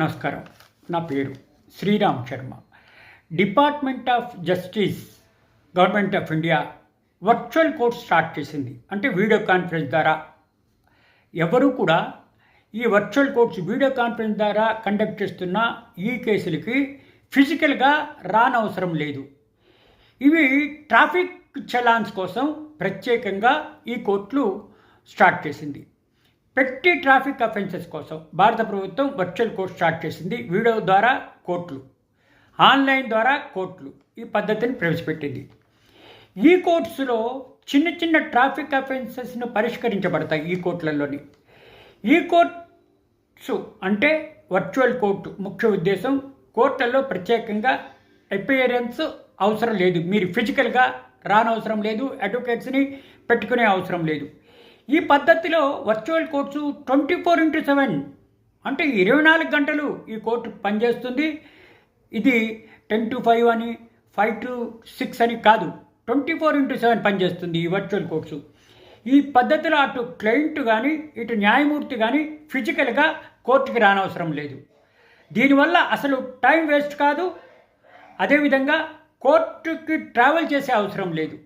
నమస్కారం. నా పేరు Sriram Sharma. Department of justice government of India virtual course start చేసింది. అంటే వీడియో కాన్ఫరెన్స్ ద్వారా. ఎవరు కూడా ఈ వర్చువల్ కోర్స్ వీడియో కాన్ఫరెన్స్ ద్వారా కండక్ట్ చేస్తున్న ఈ కేసులకి ఫిజికల్గా రానవసరం లేదు. ఇవి ట్రాఫిక్ చలాన్స్ కోసం ప్రత్యేకంగా ఈ కోర్టులు స్టార్ట్ చేసింది. పెట్టి ట్రాఫిక్ అఫెన్సెస్ కోసం భారత ప్రభుత్వం వర్చువల్ కోర్ట్ స్టార్ట్ చేసింది. వీడియో ద్వారా కోర్టులు ఆన్లైన్ ద్వారా కోర్టులు ఈ పద్ధతిని ప్రవేశపెట్టింది. ఈ కోర్ట్స్లో చిన్న చిన్న ట్రాఫిక్ అఫెన్సెస్ను పరిష్కరించబడతాయి ఈ కోర్టులలోని. ఈ కోర్ట్స్ అంటే వర్చువల్ కోర్టు ముఖ్య ఉద్దేశం. కోర్టులలో ప్రత్యేకంగా అపియరెన్స్ అవసరం లేదు. మీరు ఫిజికల్గా రానవసరం లేదు. అడ్వకేట్స్ని పెట్టుకునే అవసరం లేదు. ఈ పద్ధతిలో virtual courts twenty four into seven అంటే ఇరవై నాలుగు గంటలు ఈ కోర్టు పనిచేస్తుంది. ఇది టెన్ టు ఫైవ్ అని ఫైవ్ టు సిక్స్ అని కాదు. ట్వంటీ ఫోర్ ఇంటూ సెవెన్ పనిచేస్తుంది ఈ వర్చువల్ కోర్ట్స్ ఈ పద్ధతిలో అటు క్లయింట్ కానీ ఇటు న్యాయమూర్తి కానీ ఫిజికల్గా కోర్టుకి రానవసరం లేదు. దీనివల్ల అసలు టైం వేస్ట్ కాదు. అదేవిధంగా కోర్టుకి ట్రావెల్ చేసే అవసరం లేదు.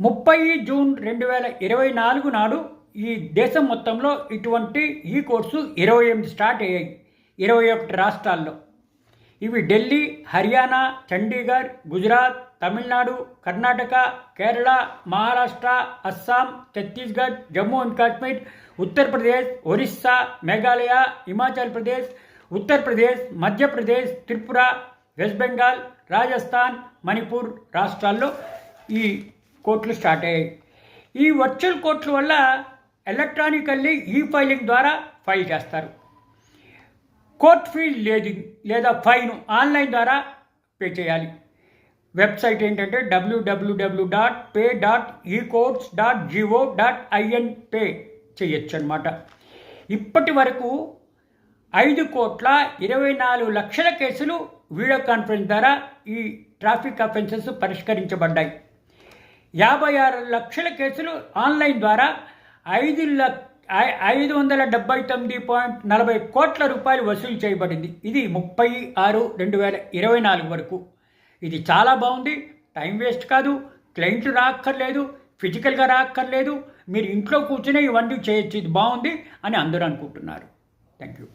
ముప్పై జూన్ రెండు వేల ఇరవై నాలుగు నాడు ఈ దేశం మొత్తంలో ఇటువంటి ఈ కోర్సు ఇరవై ఎనిమిది స్టార్ట్ అయ్యాయి. ఇరవై ఒకటి రాష్ట్రాల్లో. ఇవి ఢిల్లీ హర్యానా చండీగఢ్ గుజరాత్ తమిళనాడు కర్ణాటక కేరళ మహారాష్ట్ర అస్సాం ఛత్తీస్గఢ్ జమ్మూ అండ్ కాశ్మీర్ ఉత్తరప్రదేశ్ ఒరిస్సా మేఘాలయ హిమాచల్ ప్రదేశ్ ఉత్తరప్రదేశ్ మధ్యప్రదేశ్ త్రిపుర వెస్ట్ బెంగాల్ రాజస్థాన్ మణిపూర్ రాష్ట్రాల్లో ఈ కోర్టులు స్టార్ట్ అయ్యాయి. ఈ వర్చువల్ కోర్టుల వల్ల ఎలక్ట్రానికల్లీ ఈ ఫైలింగ్ ద్వారా ఫైల్ చేస్తారు. కోర్ట్ ఫీ లేదు లేదా ఫైన్ ఆన్లైన్ ద్వారా పే చేయాలి. వెబ్సైట్ ఏంటంటే W W W dot pay dot e courts dot G O dot I N pay చేయొచ్చు అనమాట ఇప్పటి వరకు ఐదు కోట్ల ఇరవై నాలుగు లక్షల కేసులు వీడియో కాన్ఫరెన్స్ ద్వారా ఈ ట్రాఫిక్ అఫెన్సెస్ పరిష్కరించబడ్డాయి. యాభై ఆరు లక్షల కేసులు ఆన్లైన్ ద్వారా ఐదు లక్ష ఐదు వందల డెబ్బై తొమ్మిది పాయింట్ నలభై కోట్ల రూపాయలు వసూలు చేయబడింది. ఇది ముప్పై ఆరు రెండు వేల ఇరవై నాలుగు వరకు. ఇది చాలా బాగుంది. టైం వేస్ట్ కాదు. క్లయింట్లు రాక్కర్లేదు. ఫిజికల్గా రాక్కర్లేదు. మీరు ఇంట్లో కూర్చునే ఇవన్నీ చేయొచ్చు. ఇది బాగుంది అని అందరూ అనుకుంటున్నారు. Thank you